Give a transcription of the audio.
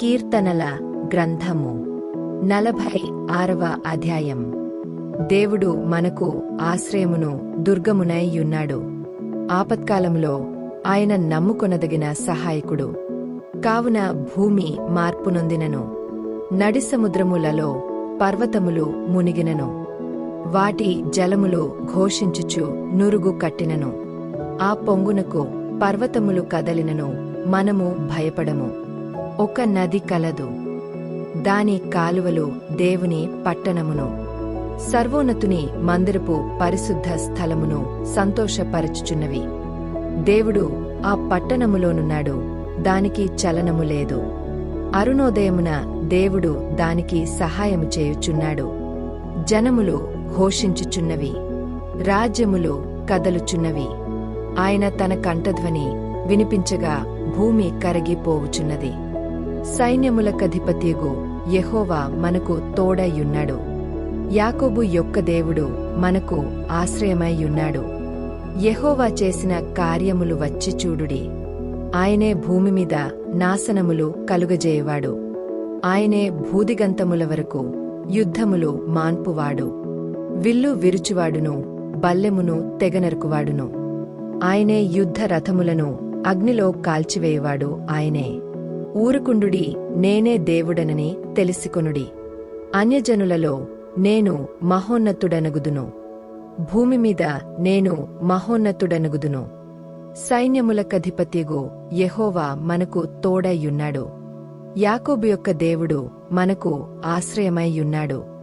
కీర్తనల గ్రంథము. నలభై ఆరవ అధ్యాయం. దేవుడు మనకు ఆశ్రయమును దుర్గమునైయున్నాడు ఆపత్కాలంలో ఆయన నమ్ముకొనదగిన సహాయకుడు. కావున భూమి మార్పునొందినను. నడిసముద్రములలో పర్వతములు మునిగినను. వాటి జలములు ఘోషించుచు నురుగు కట్టినను. ఆ పొంగునకు పర్వతములు కదలినను. మనము భయపడము. ఒక నది కలదు. దాని కాలువలు దేవుని పట్టణమును. సర్వోన్నతుని మందిరపు పరిశుద్ధ స్థలమును సంతోషపరచుచున్నవి. దేవుడు ఆ పట్టణములోనున్నాడు. దానికి చలనము లేదు. అరుణోదయమున దేవుడు దానికి సహాయము చేయుచున్నాడు. జనములు ఘోషించుచున్నవి. రాజ్యములు కదలుచున్నవి. ఆయన తన కంఠధ్వని వినిపించగా భూమి కరగిపోవుచున్నది. సైన్యములకధిపత్యగు యెహోవా మనకు తోడయ్యున్నాడు. యాకోబు యొక్క దేవుడు మనకు ఆశ్రయమైయున్నాడు. యెహోవా చేసిన కార్యములు వచ్చి చూడుడి. ఆయనే భూమి మీద నాశనములు కలుగజేయవాడు. ఆయనే భూదిగంతముల వరకు యుద్ధములు మాన్పువాడు. విల్లు విరుచువాడును బల్లెమును తెగనరుకువాడును. ఆయనే యుద్ధ రథములను అగ్నిలో కాల్చివేయవాడు ఆయనే. ఊరుకుండుడి నేనే దేవుడనని తెలిసికొనుడి. అన్యజనులలో నేను మహోన్నతుడనగుదును. భూమి మీద నేను మహోన్నతుడనగుదును. సైన్యములకధిపత్యగు యహోవా మనకు తోడైయున్నాడు యాకోబు యొక్క దేవుడు మనకు ఆశ్రయమైయున్నాడు